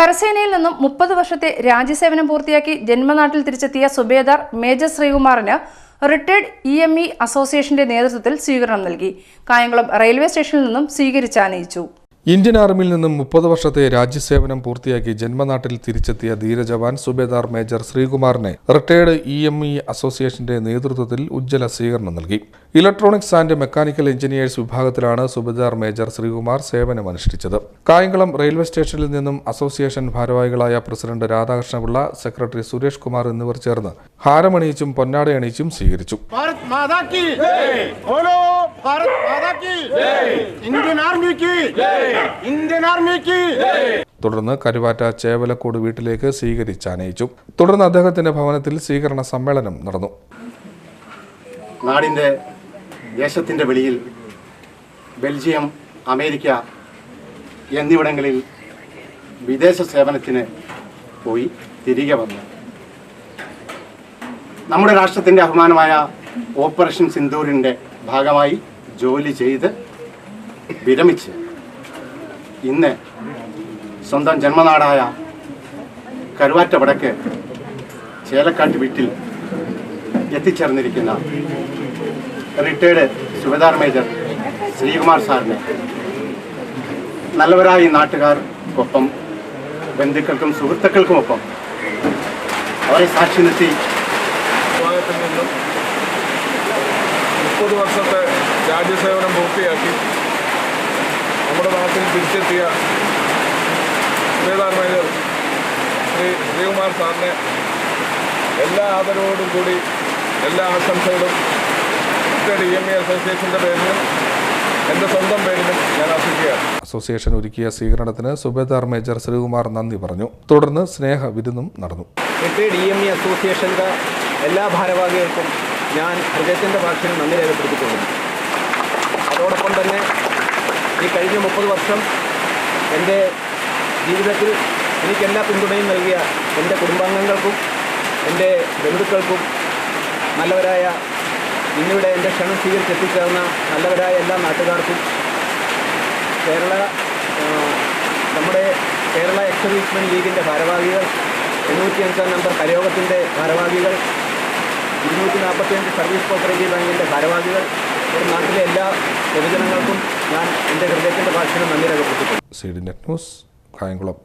കരസേനയിൽ നിന്നും മുപ്പത് വർഷത്തെ രാജ്യസേവനം പൂർത്തിയാക്കി ജന്മനാട്ടിൽ തിരിച്ചെത്തിയ സുബേദാർ മേജർ ശ്രീകുമാറിന് റിട്ടയർഡ് ഇ എം ഇ അസോസിയേഷന്റെ നേതൃത്വത്തിൽ സ്വീകരണം നൽകി. കായംകുളം റെയിൽവേ സ്റ്റേഷനിൽ നിന്നും സ്വീകരിച്ചാനയിച്ചു ഇന്ത്യൻ ആർമിയിൽ നിന്നും മുപ്പത് വർഷത്തെ രാജ്യസേവനം പൂർത്തിയാക്കി ജന്മനാട്ടിൽ തിരിച്ചെത്തിയ ധീരജവാൻ സുബേദാർ മേജർ ശ്രീകുമാറിനെ റിട്ടയേർഡ് ഇ എം ഇ അസോസിയേഷന്റെ നേതൃത്വത്തിൽ ഉജ്ജ്വല സ്വീകരണം നൽകി. ഇലക്ട്രോണിക്സ് ആൻഡ് മെക്കാനിക്കൽ എഞ്ചിനീയേഴ്സ് വിഭാഗത്തിലാണ് സുബേദാർ മേജർ ശ്രീകുമാർ സേവനമനുഷ്ഠിച്ചത്. കായംകുളം റെയിൽവേ സ്റ്റേഷനിൽ നിന്നും അസോസിയേഷൻ ഭാരവാഹികളായ പ്രസിഡന്റ് രാധാകൃഷ്ണപിള്ള സെക്രട്ടറി സുരേഷ് കുമാർ എന്നിവർ ചേർന്ന് ഹാരമണിയിച്ചും പൊന്നാടയണിയിച്ചും സ്വീകരിച്ചു. തുടർന്ന് കരുവാറ്റ ചേവലക്കോട് വീട്ടിലേക്ക് സ്വീകരിച്ചാനയിച്ചു തുടർന്ന് അദ്ദേഹത്തിന്റെ ഭവനത്തിൽ സ്വീകരണ സമ്മേളനം നടന്നു. നാടിന്റെ ദേശത്തിന്റെ വെളിയിൽ ബെൽജിയം അമേരിക്ക എന്നിവിടങ്ങളിൽ വിദേശ സേവനത്തിന് പോയി തിരികെ വന്നു. നമ്മുടെ രാഷ്ട്രത്തിന്റെ അഭിമാനമായ ഓപ്പറേഷൻ സിന്ദൂരിന്റെ ഭാഗമായി ജോലി ചെയ്ത് വിരമിച്ച് ഇന്ന് സ്വന്തം ജന്മനാടായ കരുവാറ്റ വടക്ക് ചേലക്കാട്ട് വീട്ടിൽ എത്തിച്ചേർന്നിരിക്കുന്ന റിട്ടയർഡ് സുബേദാർ മേജർ ശ്രീകുമാർ സാറിനെ നല്ലവരായി നാട്ടുകാർക്കൊപ്പം ബന്ധുക്കൾക്കും സുഹൃത്തുക്കൾക്കുമൊപ്പം അവരെ സാക്ഷി നിർത്തി നിന്നും മുപ്പത് വർഷത്തെ രാജ്യസേവനം പൂർത്തിയാക്കി നമ്മുടെ നാട്ടിൽ തിരിച്ചെത്തിയ ശ്രീധാർ മേജർ ശ്രീ ശ്രീകുമാർ സാറിനെ എല്ലാ ആദരവോടും കൂടി എല്ലാ ആശംസകളും. ഡി എം എ അസോസിയേഷന്റെ പേരിലും എന്റെ സ്വന്തം പേരിലും ഞാൻ അർപ്പിക്കുകയാണ് അസോസിയേഷൻ ഒരുക്കിയ സ്വീകരണത്തിന് സുബേദാർ മേജർ ശ്രീകുമാർ നന്ദി പറഞ്ഞു. തുടർന്ന് സ്നേഹ വിരുന്നും നടന്നു. റിട്ടയർഡ് ഇ എം ഇ അസോസിയേഷന്റെ എല്ലാ ഭാരവാഹികൾക്കും ഞാൻ ഹൃദയത്തിന്റെ ഭാഷയിൽ നന്ദി രേഖപ്പെടുത്തിക്കൊള്ളുന്നു. അതോടൊപ്പം തന്നെ ഈ കഴിഞ്ഞ മുപ്പത് വർഷം എന്റെ ജീവിതത്തിൽ എനിക്ക് എല്ലാ പിന്തുണയും നൽകിയ എന്റെ കുടുംബാംഗങ്ങൾക്കും എന്റെ ബന്ധുക്കൾക്കും നല്ലവരായ ഇന്നിവിടെ എന്റെ ക്ഷണം സ്വീകരിച്ചെത്തിച്ചേർന്ന നല്ലവരായ എല്ലാ നാട്ടുകാർക്കും കേരള നമ്മുടെ കേരള എക്സ് ലീഗിന്റെ ഭാരവാഹികൾ എണ്ണൂറ്റി അഞ്ചാം നമ്പർ കരയോഗത്തിന്റെ ഭാരവാഹികൾ ഇരുന്നൂറ്റി നാൽപ്പത്തിയഞ്ച് സർവീസ് കോപ്പറേറ്റീവ് ബാങ്കിന്റെ ഭാരവാഹികൾ നാട്ടിലെ എല്ലാ പൊതുജനങ്ങൾക്കും ഞാൻ എന്റെ ഹൃദയത്തിന്റെ ഭാഷയിൽ നന്ദി രേഖപ്പെടുത്തിയിട്ടുണ്ട് C D net news Kayamkulam.